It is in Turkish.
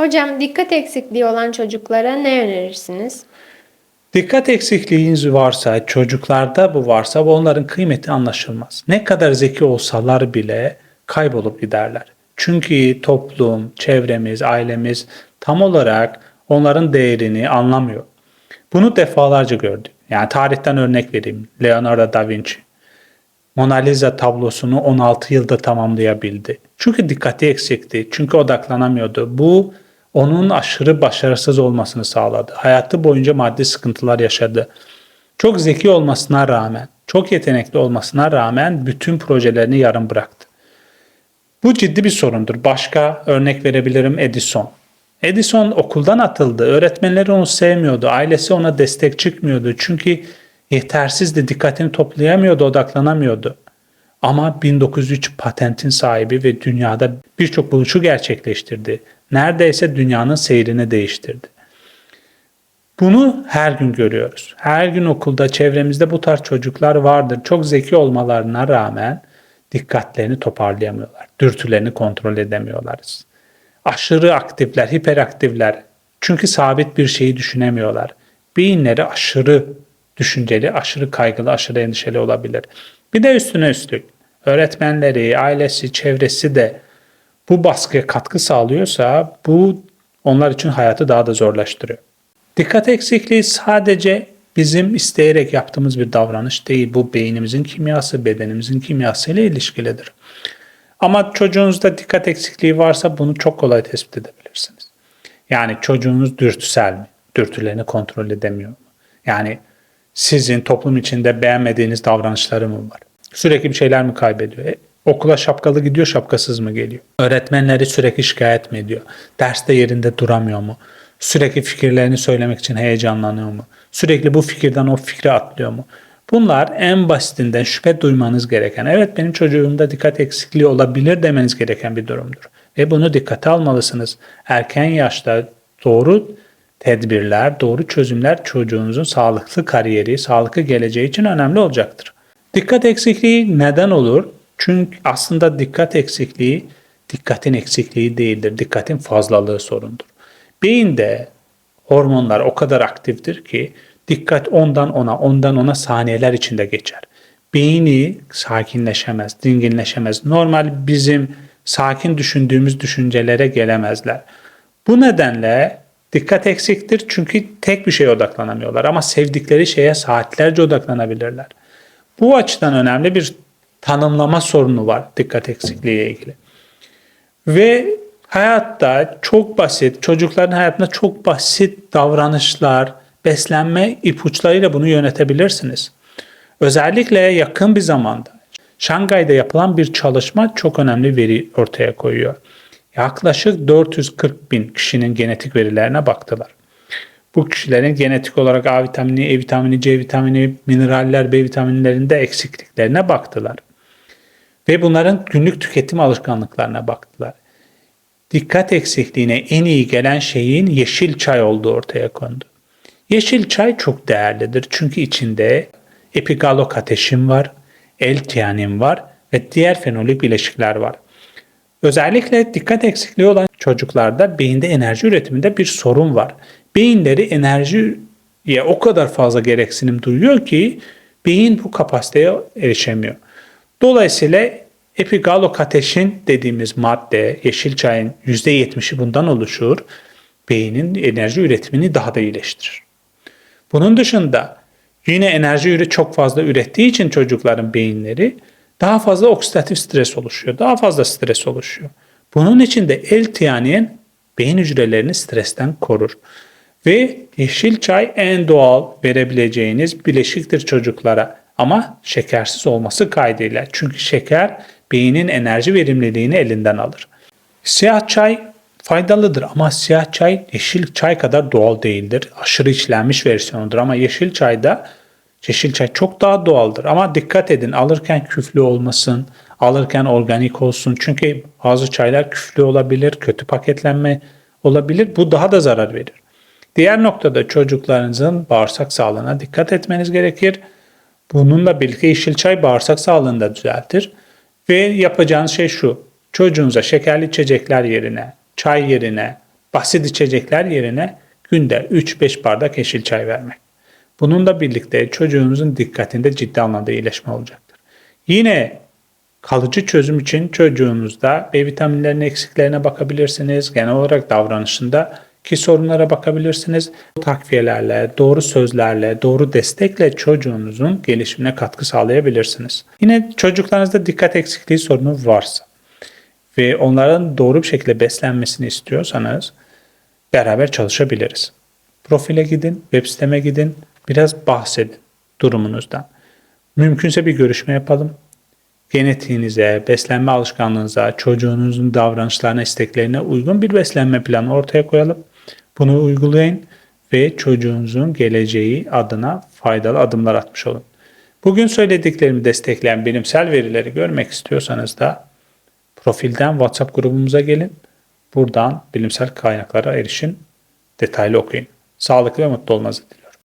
Hocam dikkat eksikliği olan çocuklara ne önerirsiniz? Dikkat eksikliğiniz varsa, çocuklarda bu varsa onların kıymeti anlaşılmaz. Ne kadar zeki olsalar bile kaybolup giderler. Çünkü toplum, çevremiz, ailemiz tam olarak onların değerini anlamıyor. Bunu defalarca gördük. Yani tarihten örnek vereyim. Leonardo da Vinci. Mona Lisa tablosunu 16 yılda tamamlayabildi. Çünkü dikkati eksikti. Çünkü odaklanamıyordu. Bu onun aşırı başarısız olmasını sağladı. Hayatı boyunca maddi sıkıntılar yaşadı. Çok zeki olmasına rağmen, çok yetenekli olmasına rağmen bütün projelerini yarım bıraktı. Bu ciddi bir sorundur. Başka örnek verebilirim Edison. Edison okuldan atıldı. Öğretmenleri onu sevmiyordu. Ailesi ona destek çıkmıyordu. Çünkü yetersizdi. Dikkatini toplayamıyordu, odaklanamıyordu. Ama 1903 patentin sahibi ve dünyada birçok buluşu gerçekleştirdi. Neredeyse dünyanın seyrini değiştirdi. Bunu her gün görüyoruz. Her gün okulda, çevremizde bu tarz çocuklar vardır. Çok zeki olmalarına rağmen dikkatlerini toparlayamıyorlar. Dürtülerini kontrol edemiyorlar. Aşırı aktifler, hiperaktifler. Çünkü sabit bir şeyi düşünemiyorlar. Beyinleri aşırı düşünceli, aşırı kaygılı, aşırı endişeli olabilir. Bir de üstüne üstlük öğretmenleri, ailesi, çevresi de bu baskıya katkı sağlıyorsa bu onlar için hayatı daha da zorlaştırıyor. Dikkat eksikliği sadece bizim isteyerek yaptığımız bir davranış değil. Bu beynimizin kimyası, bedenimizin kimyası ile ilişkilidir. Ama çocuğunuzda dikkat eksikliği varsa bunu çok kolay tespit edebilirsiniz. Yani çocuğunuz dürtüsel mi? Dürtülerini kontrol edemiyor mu? Yani sizin toplum içinde beğenmediğiniz davranışları mı var? Sürekli bir şeyler mi kaybediyor? E, okula şapkalı gidiyor, şapkasız mı geliyor? Öğretmenleri sürekli şikayet mi ediyor? Derste yerinde duramıyor mu? Sürekli fikirlerini söylemek için heyecanlanıyor mu? Sürekli bu fikirden o fikre atlıyor mu? Bunlar en basitinden şüphe duymanız gereken, evet benim çocuğumda dikkat eksikliği olabilir demeniz gereken bir durumdur. Ve bunu dikkate almalısınız. Erken yaşta doğru tedbirler, doğru çözümler çocuğunuzun sağlıklı kariyeri, sağlıklı geleceği için önemli olacaktır. Dikkat eksikliği neden olur? Çünkü aslında dikkat eksikliği dikkatin eksikliği değildir. Dikkatin fazlalığı sorundur. Beyinde hormonlar o kadar aktiftir ki dikkat ondan ona, ondan ona saniyeler içinde geçer. Beyni sakinleşemez, dinginleşemez. Normal bizim sakin düşündüğümüz düşüncelere gelemezler. Bu nedenle dikkat eksiktir çünkü tek bir şeye odaklanamıyorlar ama sevdikleri şeye saatlerce odaklanabilirler. Bu açıdan önemli bir tanımlama sorunu var dikkat eksikliği ile ilgili. Ve hayatta çok basit, çocukların hayatında çok basit davranışlar, beslenme ipuçlarıyla bunu yönetebilirsiniz. Özellikle yakın bir zamanda Şangay'da yapılan bir çalışma çok önemli veri ortaya koyuyor. Yaklaşık 440 bin kişinin genetik verilerine baktılar. Bu kişilerin genetik olarak A vitamini, E vitamini, C vitamini, mineraller, B vitaminlerinde eksikliklerine baktılar. Ve bunların günlük tüketim alışkanlıklarına baktılar. Dikkat eksikliğine en iyi gelen şeyin yeşil çay olduğu ortaya kondu. Yeşil çay çok değerlidir çünkü içinde epigalokateşin var, L-tianin var ve diğer fenolik bileşikler var. Özellikle dikkat eksikliği olan çocuklarda beyinde enerji üretiminde bir sorun var. Beyinleri enerjiye o kadar fazla gereksinim duyuyor ki beyin bu kapasiteye erişemiyor. Dolayısıyla epigalokateşin dediğimiz madde, yeşil çayın %70'i bundan oluşur. Beynin enerji üretimini daha da iyileştirir. Bunun dışında yine enerji çok fazla ürettiği için çocukların beyinleri daha fazla oksidatif stres oluşuyor. Daha fazla stres oluşuyor. Bunun için de L-tianin beyin hücrelerini stresten korur. Ve yeşil çay en doğal verebileceğiniz bileşiktir çocuklara ama şekersiz olması kaydıyla. Çünkü şeker beynin enerji verimliliğini elinden alır. Siyah çay faydalıdır ama siyah çay yeşil çay kadar doğal değildir. Aşırı içlenmiş versiyonudur ama yeşil çayda yeşil çay çok daha doğaldır. Ama dikkat edin alırken küflü olmasın, alırken organik olsun. Çünkü bazı çaylar küflü olabilir, kötü paketlenme olabilir. Bu daha da zarar verir. Diğer noktada çocuklarınızın bağırsak sağlığına dikkat etmeniz gerekir. Bununla birlikte yeşil çay bağırsak sağlığını da düzeltir. Ve yapacağınız şey şu. Çocuğunuza şekerli içecekler yerine, çay yerine Basit içecekler yerine günde 3-5 bardak yeşil çay vermek. Bununla birlikte çocuğunuzun dikkatinde ciddi anlamda iyileşme olacaktır. Yine kalıcı çözüm için çocuğunuzda B vitaminlerinin eksiklerine bakabilirsiniz. Genel olarak davranışında ki sorunlara bakabilirsiniz. Bu takviyelerle, doğru sözlerle, doğru destekle çocuğunuzun gelişimine katkı sağlayabilirsiniz. Yine çocuklarınızda dikkat eksikliği sorunu varsa ve onların doğru bir şekilde beslenmesini istiyorsanız beraber çalışabiliriz. Profile gidin, web siteme gidin, biraz bahsedin durumunuzdan. Mümkünse bir görüşme yapalım. Genetiğinize, beslenme alışkanlığınıza, çocuğunuzun davranışlarına, isteklerine uygun bir beslenme planı ortaya koyalım. Bunu uygulayın ve çocuğunuzun geleceği adına faydalı adımlar atmış olun. Bugün söylediklerimi destekleyen bilimsel verileri görmek istiyorsanız da profilden WhatsApp grubumuza gelin. Buradan bilimsel kaynaklara erişin, detaylı okuyun. Sağlıklı ve mutlu olmanızı dilerim.